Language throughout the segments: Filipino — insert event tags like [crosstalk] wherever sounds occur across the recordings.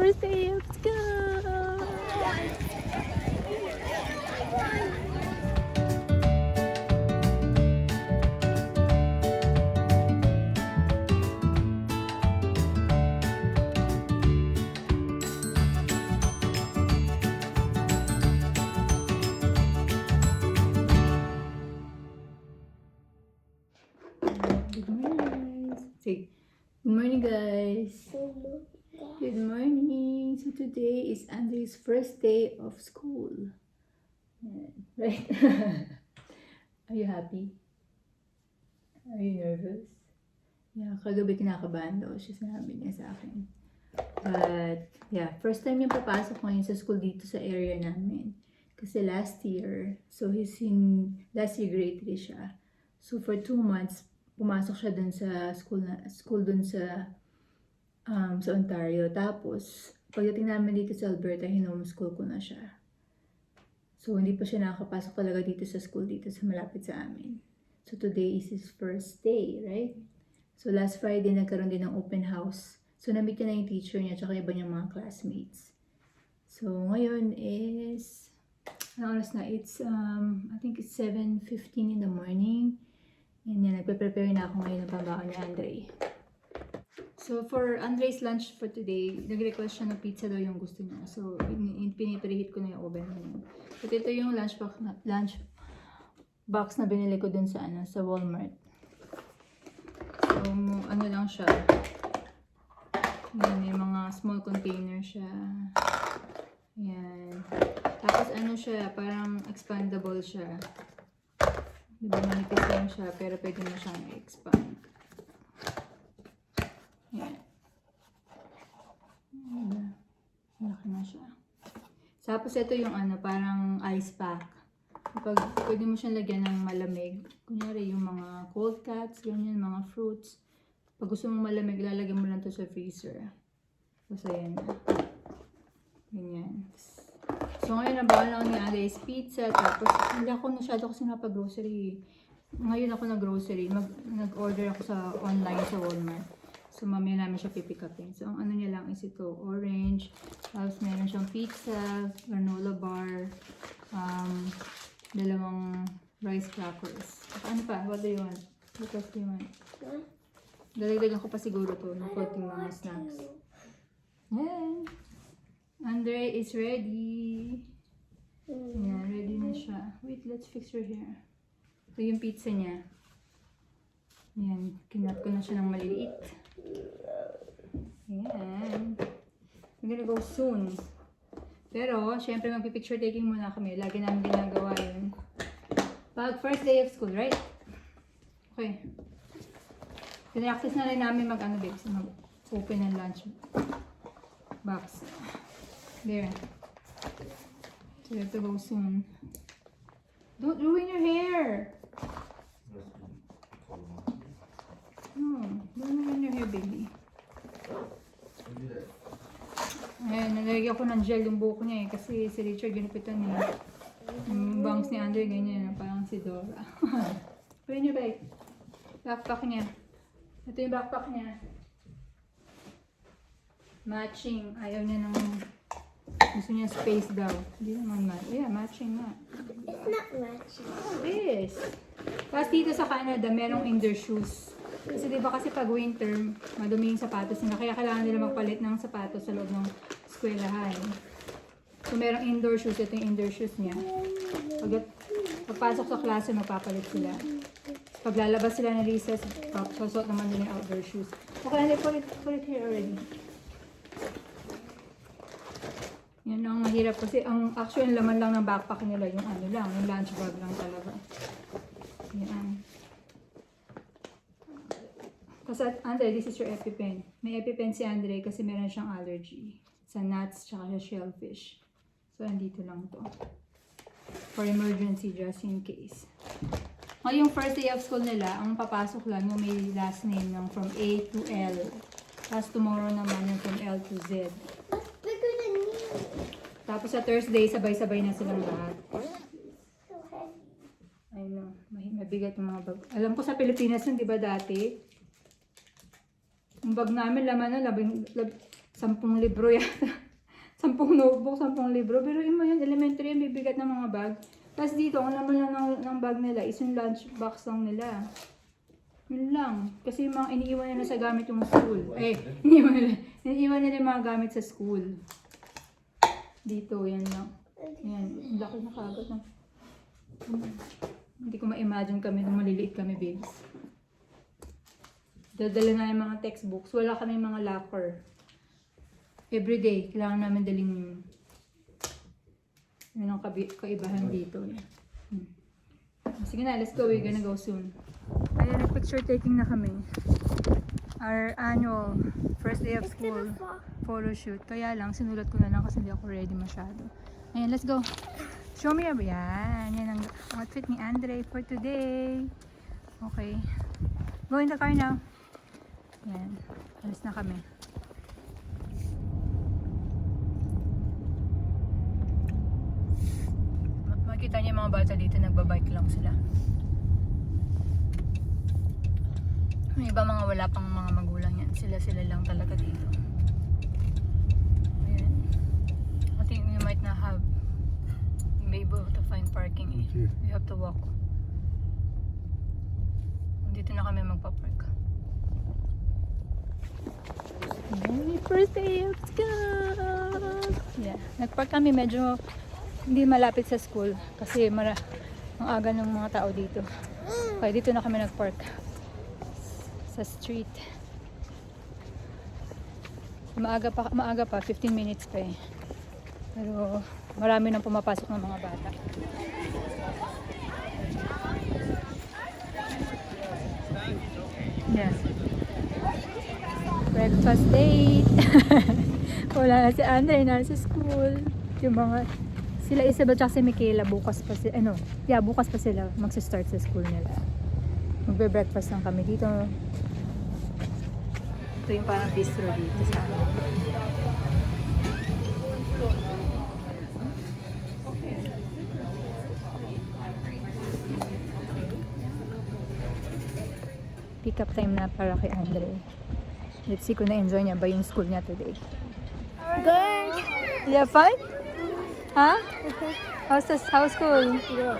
first day. Let's! Good morning, guys. Say, good morning, guys. Good morning. So today is Andre's first day of school. Yan, Right? [laughs] Are you happy? Are you nervous? Yeah, kagabi kinakabahan daw siya sinabi niya sa akin. But, yeah, first time niya papasok ngayon sa school dito sa area namin. Kasi last year, so he's in, last year grade 3 siya. So for two months, pumasok siya dun sa school na, school dun sa um, sa Ontario. Tapos, pagdating namin dito sa Alberta, hinomeschool ko na siya. So, hindi pa siya nakakapasok talaga dito sa school dito sa malapit sa amin. So, today is his first day, right? So, last Friday, nagkaroon din ng open house. So, na-meet niya na yung teacher niya tsaka iba niyang mga classmates. So, ngayon is, ano oras na? It's, um, I think it's 7.15 in the morning. And yan, nagpe-prepare na ako ngayon ng pambaon ni Andre. So, for Andre's lunch for today, nag-request siya ng pizza daw yung gusto niya. So, in, in, pinipreheat ko na yung oven ngayon. At ito yung lunch box na, lunch box na binili ko dun sa, ano, sa Walmart. So, ano lang siya. Yan, may mga small container siya. Yan. Tapos ano siya, parang expandable siya. Di ba manipis lang siya, pero pwede mo siyang i-expand. Yan. Diba? Na siya. Tapos ito yung ano, parang ice pack. Kapag pwede mo siyang lagyan ng malamig. Kunyari yung mga cold cuts, ganyan, mga fruits. Pag gusto mong malamig, lalagyan mo lang to sa freezer. Basta yan. Ganyan. So ngayon, nabahan ako ni Alice pizza. Tapos, hindi ako masyado kasi napag-grocery. Ngayon ako nag-grocery. Nag-order ako sa online sa Walmart. So, mamaya namin siya pipick upin. So, ang ano niya lang is ito, orange. Tapos, meron siyang pizza, granola bar, um, dalawang rice crackers. Ano pa? What do you want? What else do you want? Dalagdagan ko pa siguro to ng konting mga snacks. Yan. Andre is ready. Yan, ready na siya. Wait, let's fix her hair. Ito yung pizza niya. Yan, kinat ko na siya ng maliliit. Yan. We're gonna go soon. Pero, syempre magpipicture taking muna kami. Lagi namin ginagawa yun. Pag first day of school, right? Okay. Pina-access na rin namin mag ano, babes, mag-open ng lunch box. There. So we have to go soon. Don't ruin your hair. No, don't ruin your hair, baby. Ayan, nalagyan ko ng gel yung buhok niya eh. Kasi si Richard ginupitan niya. Yung bangs ni Andre, ganyan. Parang si Dora. [laughs] Pwede niyo ba Backpack niya. Ito yung backpack niya. Matching. Ayaw niya ng... Gusto niya space daw. Hindi naman match. Yeah, matching nga. It's not matching. Oh, yes. Tapos dito sa Canada, merong indoor shoes. Kasi di ba kasi pag winter, madumi yung sapatos nila. Kaya kailangan nila magpalit ng sapatos sa loob ng eskwelahan. So merong indoor shoes. Ito yung indoor shoes niya. Pag, pagpasok sa klase, magpapalit sila. Pag lalabas sila ng recess, papasok naman nila yung outdoor shoes. Okay, they put it, put it here already. Yan ang mahirap kasi ang actual laman lang ng backpack nila yung ano lang, yung lunch bag lang talaga. Yan. Kasi Andre, this is your EpiPen. May EpiPen si Andre kasi meron siyang allergy sa nuts tsaka sa shellfish. So, andito lang to. For emergency, just in case. Ngayong first day of school nila, ang papasok lang yung may last name ng from A to L. Tapos tomorrow naman yung from L to Z. Tapos sa Thursday, sabay-sabay na silang lahat. I know, mabigat yung mga bag. Alam ko sa Pilipinas yun, di ba dati? Yung bag namin, laman na, labing, lab, sampung libro yata. [laughs] sampung notebook, sampung libro. Pero yung mga yun, elementary yung bibigat ng mga bag. Tapos dito, ang naman lang ng, ng bag nila is yung lunch box lang nila. Yun lang. Kasi yung mga iniiwan nila sa gamit yung school. Eh, iniiwan nila, iniiwan nila yung mga gamit sa school. Dito, yan lang. Yan, laki na kagad. Hmm. Hindi ko ma-imagine kami nung maliliit kami, babes. Dadala na yung mga textbooks. Wala kami mga locker. Everyday, kailangan namin daling yun. Yun ang kabi- kaibahan dito. Hmm. Sige na, let's go. We're gonna go soon. Ayan, nag-picture taking na kami. Our annual first day of school photo shoot. Kaya lang, sinulat ko na lang kasi hindi ako ready masyado. Ayan, let's go. Show me your... Yan, yan ang outfit ni Andre for today. Okay. Go in the car now. Yan. Alis na kami. Ma- Makita niyo yung mga bata dito, nagbabike lang sila. Yung iba mga wala pang mga magulang yan. Sila-sila lang talaga dito. Ayan. I think we might not have be able to find parking eh. We have to walk. Dito na kami magpa-park. Merry first day of school! Yeah. Nagpark kami medyo hindi malapit sa school kasi mara ang aga ng mga tao dito. Kaya dito na kami nagpark sa street. Maaga pa, maaga pa, 15 minutes pa eh. Pero marami nang pumapasok ng mga bata. Yeah. Breakfast date. [laughs] Wala na si Andre, nasa school. Yung mga, sila Isabel tsaka si Michaela bukas pa sila, ano, yeah, bukas pa sila magsa-start sa school nila. Magbe-breakfast lang kami dito. Ito yung parang bistro dito sa amin. Pick up time na para kay Andre. Let's see kung na-enjoy niya ba yung school niya today. Good. You have fun? Ha? How's, the, how's school? Good.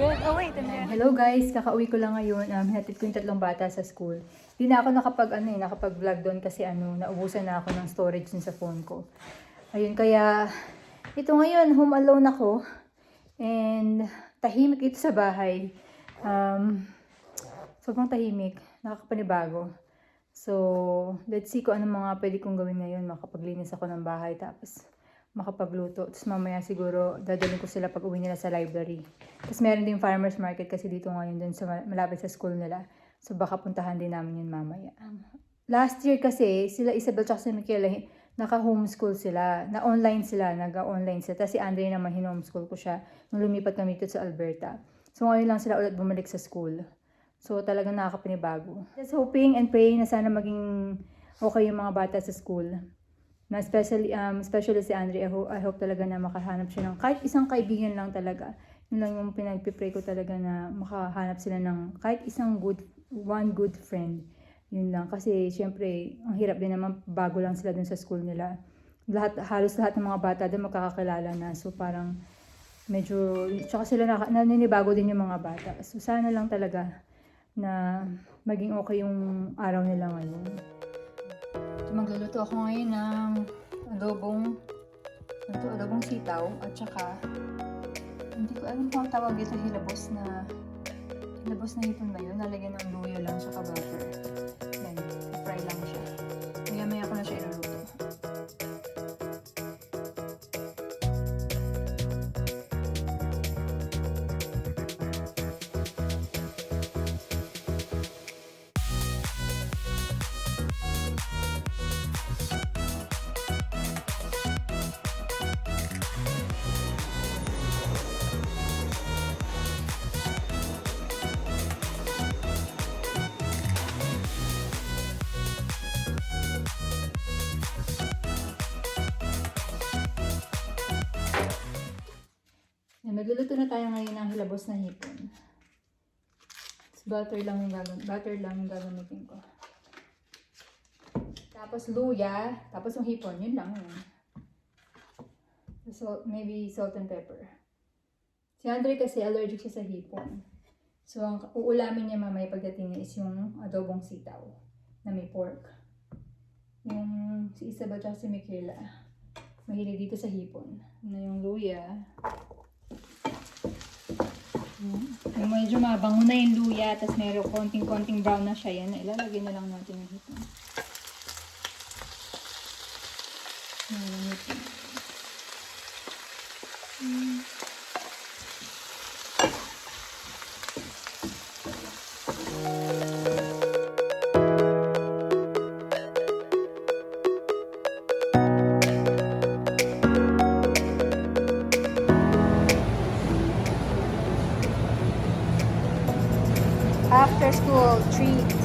Good. Oh, wait. Hello guys, kakauwi ko lang ngayon. Um, hatid ko yung tatlong bata sa school. Hindi na ako nakapag, ano, eh, nakapag-vlog doon kasi ano, naubusan na ako ng storage sa phone ko. Ayun, kaya ito ngayon, home alone ako. And tahimik ito sa bahay. Um, sobrang tahimik. Nakakapanibago. So, let's see kung ano mga pwede kong gawin ngayon. Makapaglinis ako ng bahay. Tapos, makapagluto. Tapos mamaya siguro dadalhin ko sila pag uwi nila sa library. Tapos meron din farmer's market kasi dito ngayon dun sa malapit sa school nila. So baka puntahan din namin yun mamaya. Last year kasi sila Isabel at si Michaela naka-homeschool sila. Na online sila, nag-online sila. Tapos si Andre naman hinomeschool ko siya nung lumipat kami dito sa Alberta. So ngayon lang sila ulit bumalik sa school. So talagang nakakapanibago. Just hoping and praying na sana maging okay yung mga bata sa school. Na especially um especially si Andre I, ho- I hope talaga na makahanap siya ng kahit isang kaibigan lang talaga. Yun lang yung pinagpipray ko talaga na makahanap sila ng kahit isang good one good friend. Yun lang. Kasi syempre ang hirap din naman bago lang sila dun sa school nila. Lahat halos lahat ng mga bata doon magkakakilala na. So parang medyo tsaka sila naka, naninibago din yung mga bata. So sana lang talaga na maging okay yung araw nila ngayon ito, magluluto ako ngayon ng adobong ito, adobong sitaw at saka hindi ko alam kung ang tawag dito hilabos na hilabos na hipon ba yun? Nalagyan ng luya lang saka butter. Yan, magluluto na tayo ngayon ng hilabos na hipon. Tapos butter lang yung gagamit. Butter lang yung gagamitin ko. Tapos luya. Tapos yung hipon. Yun lang yun. So, maybe salt and pepper. Si Andre kasi allergic siya sa hipon. So, ang uulamin niya mamaya pagdating niya is yung adobong sitaw na may pork. Yung si Isabel at si Michaela, mahilig dito sa hipon. Na yung luya. Hmm. Yung medyo mabango na yung luya, tapos meron konting-konting brown na siya. Yan, ilalagay na lang natin yung hipon. Yan, yung. Tree.